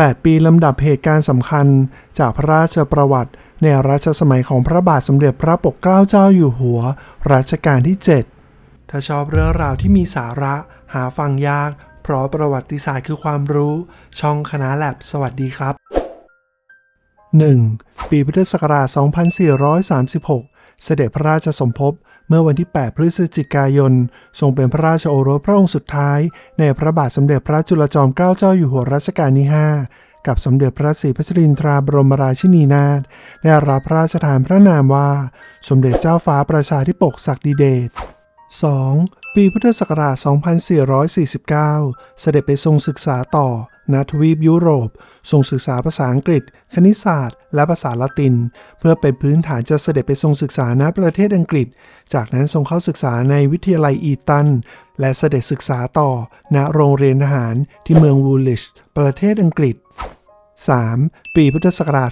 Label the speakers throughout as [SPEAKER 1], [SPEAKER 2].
[SPEAKER 1] 8 ปีลำดับเหตุการณ์สำคัญ จากพระราชประวัติ ในรัชสมัยของพระบาทสมเด็จพระปกเกล้าเจ้าอยู่หัว รัชกาลที่ 7 ถ้าชอบเรื่องราวที่มีสาระ หาฟังยาก เพราะประวัติศาสตร์คือความรู้ ช่องคณะแลบสวัสดีครับ 1. ปีพุทธศักราช 2436 เสด็จพระราชสมภพ เมื่อวันที่ 8 พฤศจิกายน ทรงเป็นพระราชโอรสพระองค์สุดท้าย ในพระบาทสมเด็จพระจุลจอมเกล้าเจ้าอยู่หัวรัชกาลที่ 5 กับสมเด็จพระศรีพัชรินทราบรมราชินีนาถได้รับพระราชทานพระนามว่า สมเด็จเจ้าฟ้าประชาธิปกศักดิเดช 2. ปีพุทธศักราช 2449 เสด็จไปทรงศึกษาต่อ ณทวีปยุโรปทรงศึกษาภาษาอังกฤษ คณิตศาสตร์ และภาษาละติน เพื่อเป็นพื้นฐานจะเสด็จไปทรงศึกษาณประเทศอังกฤษ จากนั้นทรงเข้าศึกษาในวิทยาลัยอีตัน และเสด็จศึกษาต่อ ณโรงเรียนทหารที่เมืองวูลิช ประเทศอังกฤษ 3. ปีพุทธศักราช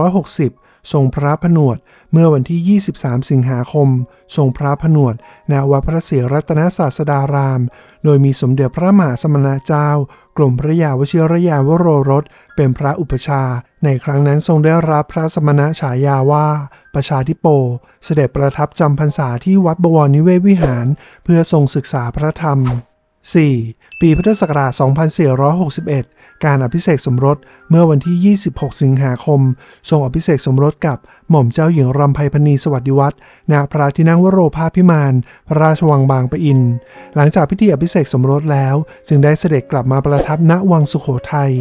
[SPEAKER 1] 2460 ทรงพระผนวดเมื่อวันที่ 23 สิงหาคม ทรงพระผนวดณวัดพระศรีรัตนศาสดาราม โดยมีสมเด็จพระมหาสมณเจ้ากรมพระยาวชิรยาวโรรส เป็นพระอุปชา ในครั้งนั้นทรงได้รับพระสมณฉายาว่า ประชาธิโป เสด็จประทับจำพรรษาที่วัดบวรนิเวศวิหาร เพื่อทรงศึกษาพระธรรม 4. ปีพุทธศักราช 2461 การอภิเษกสมรสเมื่อวันที่ 26 สิงหาคม ทรงอภิเษกสมรสกับหม่อมเจ้าหญิงรำไพพณีสวัสดิวัฒน์ณพระที่นั่งวโรภาพิมาน พระราชวังบางปะอิน หลังจากพิธีอภิเษกสมรสแล้ว จึงได้เสด็จกลับมาประทับณวังสุโขทัย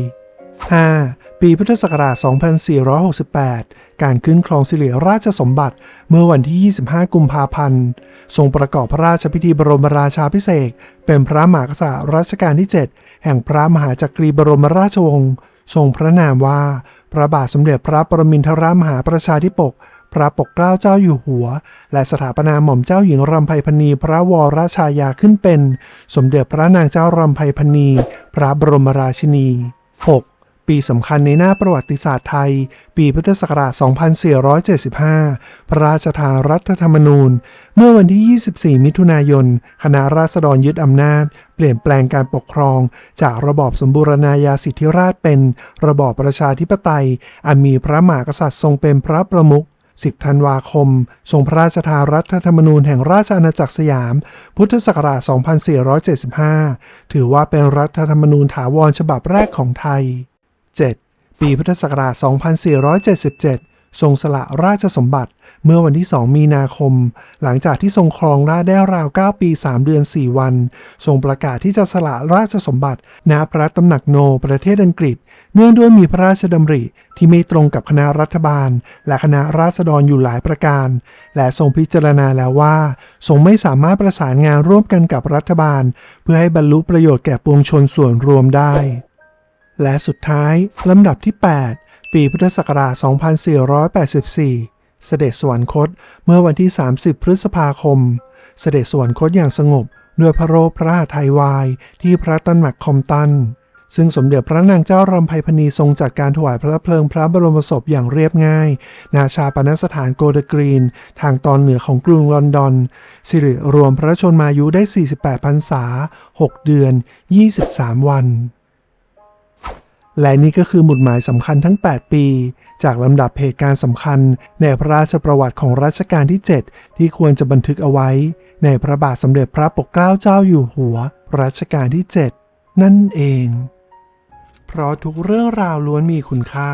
[SPEAKER 1] 5. ปีพุทธศักราช 2468 การขึ้นครองสิริราชสมบัติเมื่อวันที่ 25 กุมภาพันธ์ ทรงประกอบพระราชพิธีบรมราชาภิเศษ เป็นพระมหากษัตริย์รัชกาลที่ 7 แห่งพระมหาจักรีบรมราชวงศ์ทรงพระนามว่า พระบาทสมเด็จพระปรมินทรมหาประชาธิปกพระปกเกล้าเจ้าอยู่หัว และสถาปนาหม่อมเจ้าหญิงรำไพพณีพระวรชายาขึ้นเป็น สมเด็จพระนางเจ้ารำไพพณี พระบรมราชินี 6. ปีสำคัญในหน้าประวัติศาสตร์ไทย ปีพุทธศักราช 2475 พระราชทานรัฐธรรมนูญ เมื่อวันที่ 24 มิถุนายน คณะราษฎรยึดอำนาจ เปลี่ยนแปลงการปกครอง จากระบอบสมบูรณาญาสิทธิราชเป็น ระบอบประชาธิปไตย อันมีพระมหากษัตริย์ทรงเป็นพระประมุข10 ธันวาคม ทรงพระราชทานรัฐธรรมนูญแห่งราชอาณาจักรสยาม พุทธศักราช 2475 ถือว่าเป็นรัฐธรรมนูญถาวรฉบับแรกของไทย 7. ปีพุทธศักราช 2477 ทรงสละราชสมบัติเมื่อวันที่ 2 มีนาคม หลังจากที่ทรงครองราชได้ราว 9 ปี 3 เดือน 4 วัน ทรงประกาศที่จะสละราชสมบัติณพระตำหนักโนประเทศอังกฤษ เนื่องด้วยมีพระราชดำริที่ไม่ตรงกับคณะรัฐบาล และคณะราษฎรอยู่หลายประการ และทรงพิจารณาแล้วว่า ทรงไม่สามารถประสานงานร่วมกันกับรัฐบาล เพื่อให้บรรลุประโยชน์แก่ปวงชนส่วนรวมได้ และสุดท้ายลำดับที่ 8 ปีพุทธศักราช 2484 เสด็จสวรรคตเมื่อวันที่ 30 พฤษภาคม เสด็จสวรรคตอย่างสงบด้วยพระโรพระหทัยวายที่พระตำหนักคอมตัน ซึ่งสมเด็จพระนางเจ้ารำไพพณีทรงจัดการถวายพระเพลิงพระบรมศพอย่างเรียบง่าย นาชาปนสถานโกลเดกรีน ทางตอนเหนือของกรุงลอนดอน สิริรวมพระชนมายุได้ 48พรรษา 6 เดือน 23 วัน และนี่ก็คือหมุดหมายสำคัญทั้ง 8 ปี จากลำดับเหตุการณ์สำคัญ ในพระราชประวัติของรัชกาลที่ 7 ที่ควรจะบันทึกเอาไว้ ในพระบาทสมเด็จพระปกเกล้าเจ้าอยู่หัว รัชกาลที่ 7 นั่นเอง เพราะทุกเรื่องราวล้วนมีคุณค่า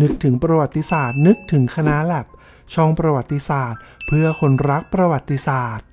[SPEAKER 1] นึกถึงประวัติศาสตร์ นึกถึงคณะแลบช่องประวัติศาสตร์ เพื่อคนรักประวัติศาสตร์